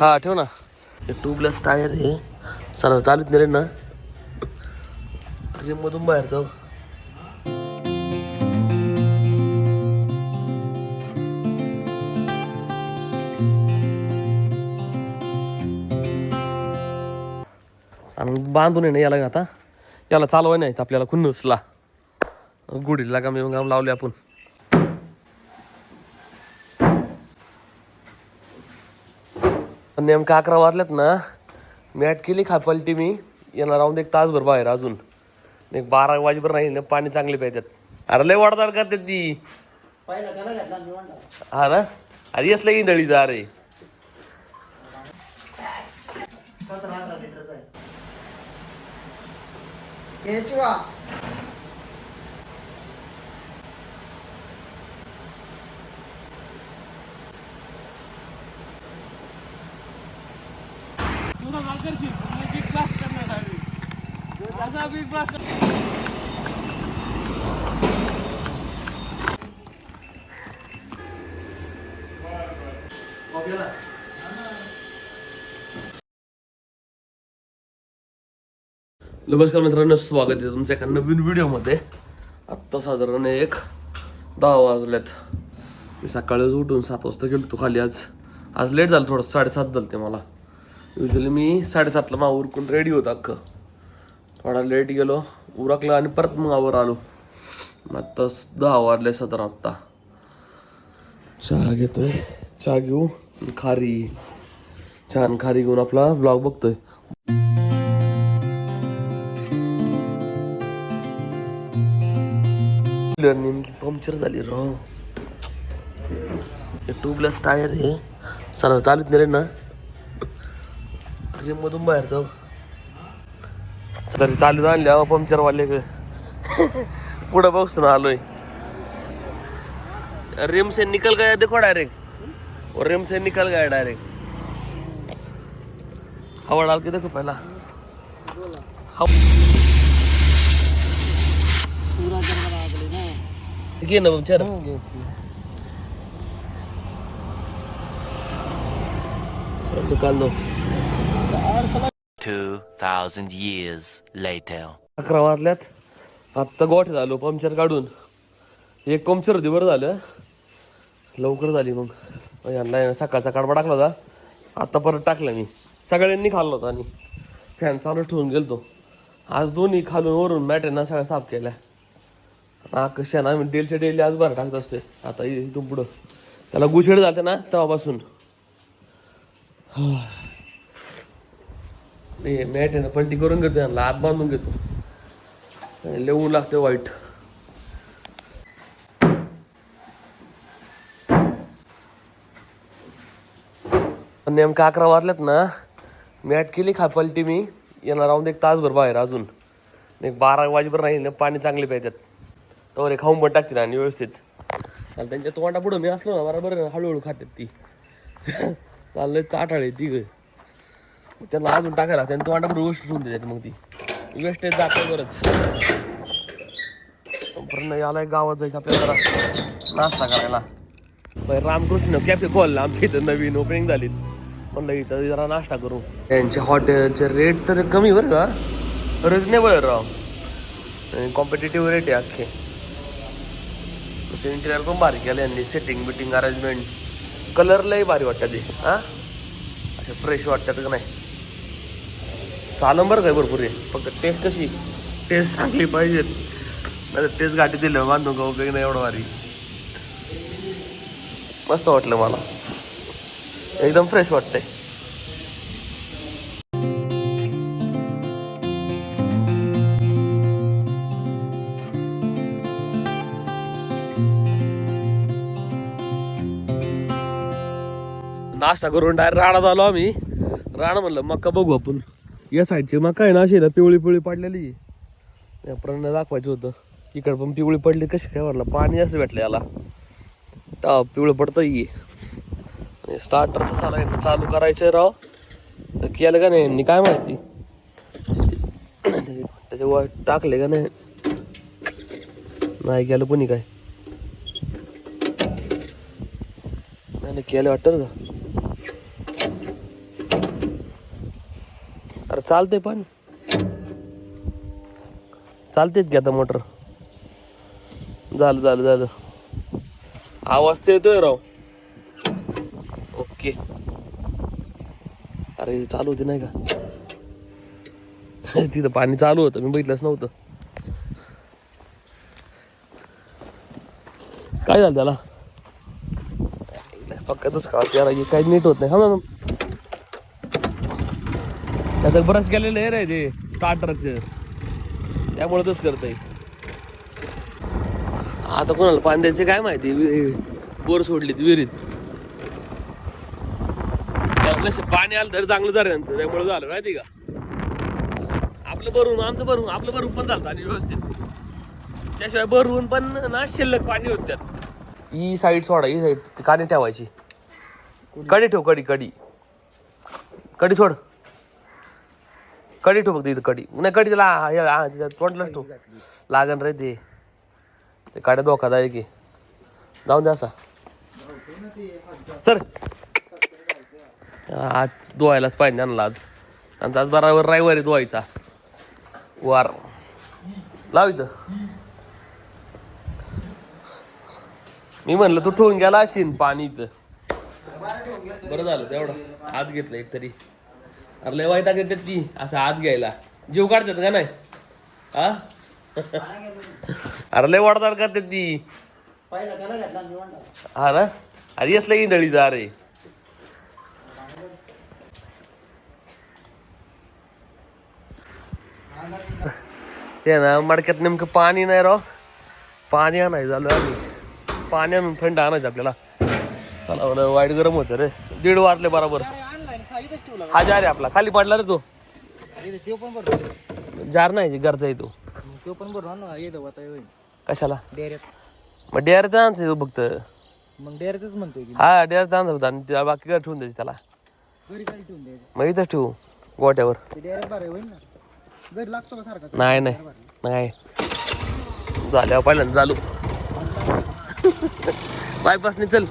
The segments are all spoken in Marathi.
हा ठेव ना. हे ट्यूबलेस टायर आहे. सर चालत नाही रे ना. रिम मधून बाहेर जाऊ. आणि बांधून आहे ना याला आता. याला चालवाय नाही आपल्याला खुन्नसला. गुढीला का लावले आपण. नेमका अकरा वाजल्यात ना मॅट केली खा पलटी मी. येणार राहून एक तासभर बाहेर अजून. एक बारा वाजेपर्यंत राहील ना पाणी चांगले पाहिजेत अरे लय वडदार करते ती. पहिला त्याला घेतला निवांत हा ना? अरे नमस्कार मित्रांनो स्वागत आहे तुमच्या एका नवीन व्हिडिओमध्ये. आत्ता साधारण एक दहा वाजल्यात मी सकाळीच उठून सात वाजता गेलो तू खाली आज. आज लेट झालं थोडं साडेसात झालं ते मला. युजली मी साडेसातला मा उरकून रेडी होतो अख्खं. थोडा लेट गेलो उरकलं आणि परत मग आवर आलो. मग आत्ता दहा वाजले सतरा आत्ता चहा घेतोय. चहा घेऊ. खारी. छान खारी घेऊन आपला ब्लॉग बघतोय. नेमकी पंक्चर झाली र. ट्यूबलेस टायर आहे. सर चालत नाही रे ना. जिम मधून बाहेर जाऊ. तरी चालू आणले पंक्चर वाले ग. पुढं बघून आलोय. रिम से निकल गया देखो डायरेक्ट और रिम से निकल गया डायरेक्ट हवा डाल के देखो पहला. घे ना पंक्चर निकाल दो. 2,000 years later. अकरा वाजल्यात आत्ता गोठ झालो पंक्चर काढून. एक पंक्चर होती बरं झालं. लवकर झाली मग. यांना सकाळचा कडबा टाकला होता. आत्ता परत टाकला मी. सगळ्यांनी खाल्ला होता आणि फॅन चालू ठेवून गेलतो. आज दोन्ही खालून वरून मॅट सगळ्या साफ केल्या. आकर्षण आम्ही डेलच्या डेली आज बरं टाकत असतोय. आता इथून पुढं. त्याला गुशेड जाते ना तेव्हापासून. ते मॅट आहे ना पलटी करून घेतो यांना आत बांधून घेतो. लेवू लागते वाईट. नेमका अकरा वाजल्यात ना मॅट केली खा पलटी मी. येणार राहून एक तासभर बाहेर अजून. एक बारा वाजेभर राहील ना पाणी चांगले पाहिजेत तर हे खाऊन पण टाकतील आणि व्यवस्थित. त्यांच्या तोंडा पुढं मी असलो ना बरोबर हळूहळू खातात ती. चाललंय चाटाळे ती त्याला त्यांना अजून टाकायला त्यांनी तोंडा पुढे गोष्ट ठेवून देतात मग ती. वेस्टेज जाते बरंच. पूर्ण याला एक गावात जायचं आपल्याला जरा नाश्ता करायला. बाई रामकृष्ण कॅफे खोलला आमच्या इथं नवीन ओपनिंग झाली म्हणलं इथं जरा नाश्ता करू. त्यांचे हॉटेलचे रेट तर कमी बरं का? रिजनेबल आहे राव. कॉम्पिटेटिव्ह रेट आहे अख्खे. तसं इंटिरियर पण भारी केलं यांनी. सेटिंग बिटिंग अरेंजमेंट कलर भारी वाटतं ते हां? असे फ्रेश वाटतात का नाही? चालम बरं काय भरपूर आहे. फक्त टेस्ट कशी? टेस्ट चांगली पाहिजेत नाही टेस्ट गाठी दिलं बांधून का उपयोग नाही एवढं भारी. मस्त वाटलं मला. एकदम फ्रेश वाटतंय. नाश्ता करून डायरेक्ट राणा झालो आम्ही. राणा म्हणलं मका बघू आपण. या साईडची मग काय ना अशी ना पिवळी पिवळी पडलेली. या दाखवायचं होतं. इकडं पण पिवळी पडली कशी काय म्हणलं? पाणी असं भेटलं याला. ता पिवळं पडतं ये स्टार्टरचं साला चालू करायचं राव. तर केलं का नाही काय माहिती? त्याच्यावर टाकले का नाही? नाही केलं कोणी काय? नाही, केलं वाटतं का चालते पण. चालतेत की आता मोटर? झालं झालं झालं. आवाज तर येतोय राव. ओके. अरे चालू होते नाही का? तिथं पाणी चालू होतं मी बघितलंच नव्हतं. काय झालं त्याला? पक्कातच काळ त्याला काही नीट होत नाही. हा मॅम त्याचं ब्रश केलेलं आहे रे ते स्टार्टरचं त्यामुळे तच करतंय. आता कोणाला पाणी काय माहिती? वि- बोर सोडलीत विहिरीत. त्यामुळे पाणी आलं तरी चांगलं झालं त्यांचं त्यामुळे झालं माहिती का? आपलं भरून आमचं भरून आपलं भरून पण चालतं आणि व्यवस्थित. त्याशिवाय भरून पण ना शिल्लक पाणी होत त्यात. ही साईड सोडा ही साईड. काडी ठेवायची. कडी ठेव कडी कडी. कडी सोड. कडी ठेव फक्त इथं कडी. नाही कडी त्याला हा- हे- हा, त्याच्यात तोंडलाच ठेव. लागन रे ते. ते काड्या धोकादायक आहे. जाऊन द्या असा. सर आज धुवायलाच पाहिजे त्यांना आज. आणि आज बराबर रविवारी धुवायचा. वार. लाव इथं. मी म्हणलं तू ठेवून गेला असेल पाणी इथं. बरं झालं तेवढं. आत घेतलं एक तरी. अरे लय वाईट घेतात ती. असं आत घ्यायला. जीव काढतात का नाही? हा? अरे लय वाढदार करतात ती. हा ना? अरे येतलं इंदळीचा अरे. ते ना मडक्यात नेमकं पाणी नाही राव. पाणी आणायचं झालं आम्ही. पाणी आणून थंड आणायचं आपल्याला. चला वाईट गरम होतं रे. दीड वाजले बरोबर आणलाय खा इथंच ठेवला हा जार आहे आपला. खाली पडला रे तो. तो पण बरोबर जार नाही घरचा आहे तो. तो पण बरोबर ना. येतो आता होईल कशाला? मग डेअर तर आणायचं फक्त. मग म्हणतोय की हा डेअर आणायचं होता आणि बाकी काय ठेवून द्यायचं त्याला. घरी खाली ठेवून द्यायचं. मग इथंच ठेवू गोट्यावर. ते डेअऱ्यात बरं होईल ना. घरी लागतो का सारखा? नाही नाही. नाही. झाल्यावर पहिल्यांदा चालू. बायपास नाही चल.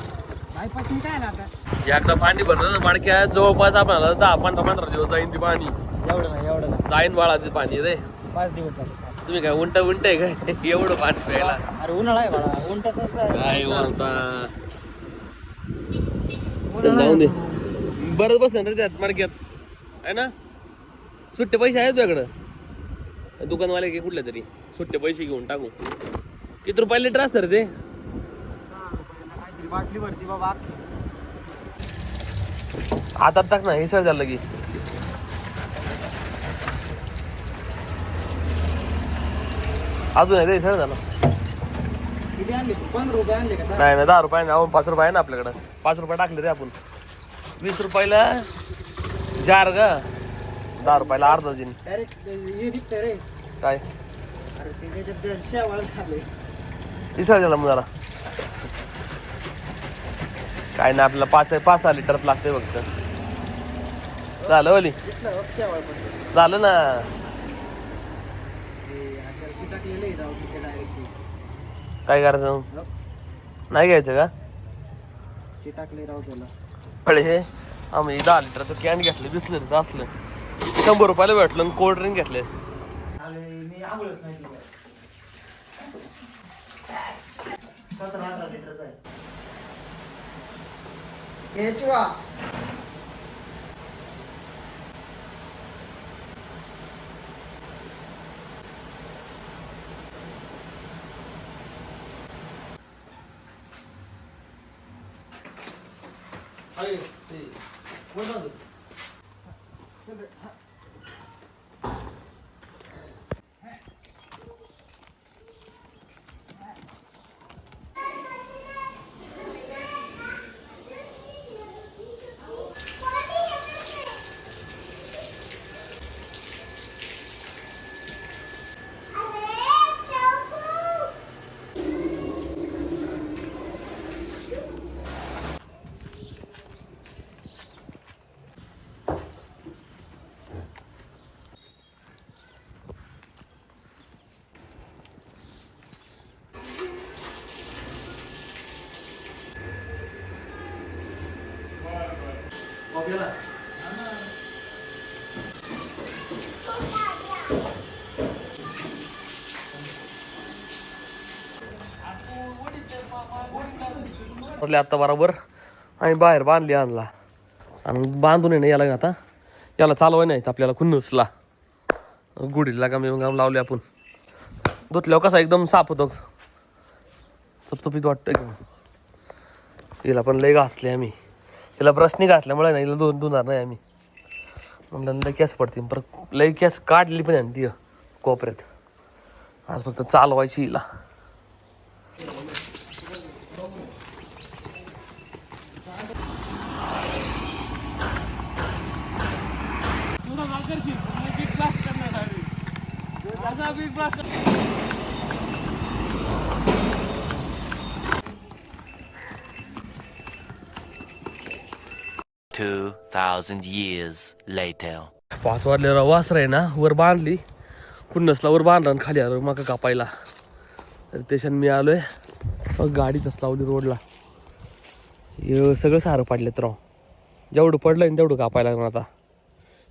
काय आता? एकदा पाणी भरलं ना माडक्या जवळपास आपल्याला दहा पंधरा पंधरा दिवस जाईन ते पाणी. एवढं नाही एवढं नाही. जाईन बाळा ते पाणी रे. पाच दिवस झाले तुम्ही काय उंट उंट आहे काय? एवढं पाणी प्यायला. अरे उन्हाळा आहे बाळा काय बोलता? चल जाऊन दे. बरं बसेल रे त्यात मडक्यात आहे ना? सुट्टे पैसे आहेत तुझ्याकडं? दुकानवाले की कुठले तरी? सुट्टे पैसे घेऊन टाकू. किती रुपये लिटर असतं रे ते? बाटली भरती बाबा आता टाक ना हे सर झालं की. अजून आहे ते सर झालं. किती आणले तू? पंधरा रुपये आणले का? नाही नाही दहा रुपये नाही अहो पाच रुपये आहे ना आपल्याकडं. पाच रुपये टाकले रे आपण. वीस रुपयाला जार ग. दहा रुपयाला अर्धा दिन डायरेक्ट हे दिसतंय रे. काय? अरे ते त्याच्यात शेवाळ झाले. झाला मग जरा. काय नाही आपल्याला पाच पाच सहा लिटरच लागते फक्त. झालं ओली? झालं ना. काय करायचं नाही घ्यायचं का? ते फळे हे आम्ही दहा लिटरचं कॅन घेतलं बिसलं असलं. शंभर रुपयाला भेटलं आणि कोल्ड ड्रिंक घेतले. 也就啊。还有，对，关上的。这边，看。आपल्याला. म्हटले आत्ता बरोबर. आणि बाहेर बांधली आणला. आणि बांधून येणं याला आता. याला चालवाय नाहीच आपल्याला खुन्नसला. गुढीला गाम गाम लावले आपण. धुतल्यावर कसा एकदम साफ होतो. चपचपीत वाटतं एकदम हिला पण लय घासले आम्ही. हिला ब्रशनी घातल्यामुळे ना हिला दोन धुणार नाही आम्ही. म्हणलं लय पडते. पडतील पर लई केस काढली पण आहे ती. कोपऱ्यात. आज फक्त चालवायची हिला. Big 2000 years later. पाच वाजलेला वासर आहे ना. वर बांधली. पुन्नसला वर बांधला आणि खाली आलो मग कापायला. तर त्याच्यान मी आलोय. मग गाडी तस लावली रोडला. हे सगळं सारं पाडलेत राव. जेवढं पडलं ना तेवढं कापायला लागणार आता.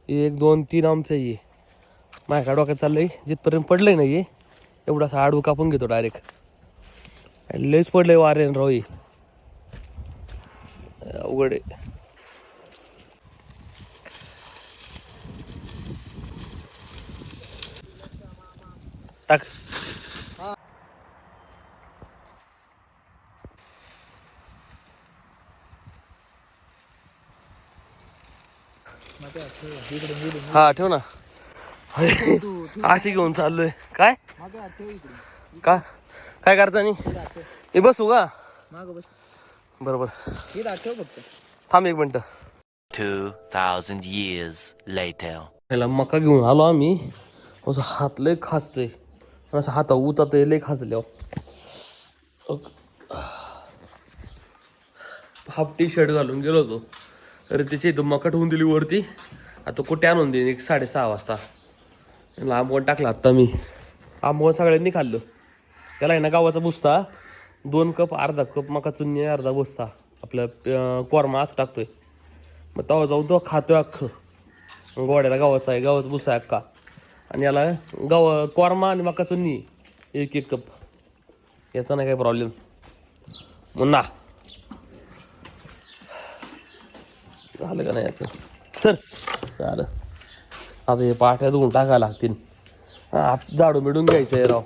एक दोन तीन आमचं ये माझ्या डोक्यात चाललंय? जिथपर्यंत पडलंय ना ये एवढा असा आडू कापून घेतो डायरेक्ट लयच पडलंय वारे राव ये अवघड आहे. टाक. हा ठेव ना. अशी घेऊन चाललोय. काय? का? काय करता नी हे बसू का बरोबर. हे थांब एक मिनटं. thousand years later. पहिला मका घेऊन आलो आम्ही. असं हात लय खाजतोय. असं हाता उतात लय खाजल्यावर. हाफ टी शर्ट घालून गेलो होतो. अरे त्याची इथं मकट होऊन दिली वरती. आता कुठे आणून देईन? एक साडेसहा वाजता. आंबवण टाकला आत्ता मी. आंबवण सगळ्यांनी खाल्लं. त्याला आहे ना गावाचा बुसता दोन कप अर्धा कप मका चुन्नी अर्धा बुसता. आपल्या कोरमा असं टाकतोय. मग तेव्हा जाऊन तो खातोय अख्खं. गोड्याला गावाचा आहे गावाचा भुसा आहे आणि याला गव कोरमा आणि मका चुन्नी एक एक कप. याचा नाही काही प्रॉब्लेम मुन्ना. झालं का नाही याचं? सर झालं. आता हे पाट्या धुवून टाकायला लागतील. हात जाडून बिडून घ्यायचं आहे राव.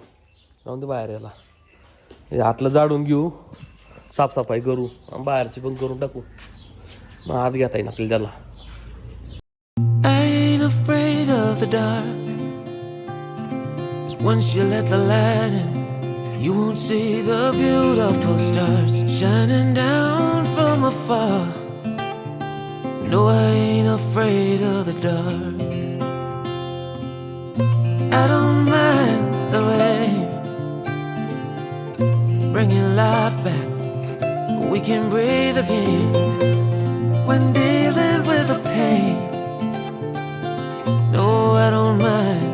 राहून ते बाहेर याला. हे हातला जाडून घेऊ. साफसफाई करू. आणि बाहेरची पण करून टाकू. मग हात घेता येईल आपल्याला त्याला. Once you let the light in, you won't see the beautiful stars shining down from afar. No, I ain't afraid of the dark. I don't mind the rain, bringing life back. We can breathe again when dealing with the pain. No, I don't mind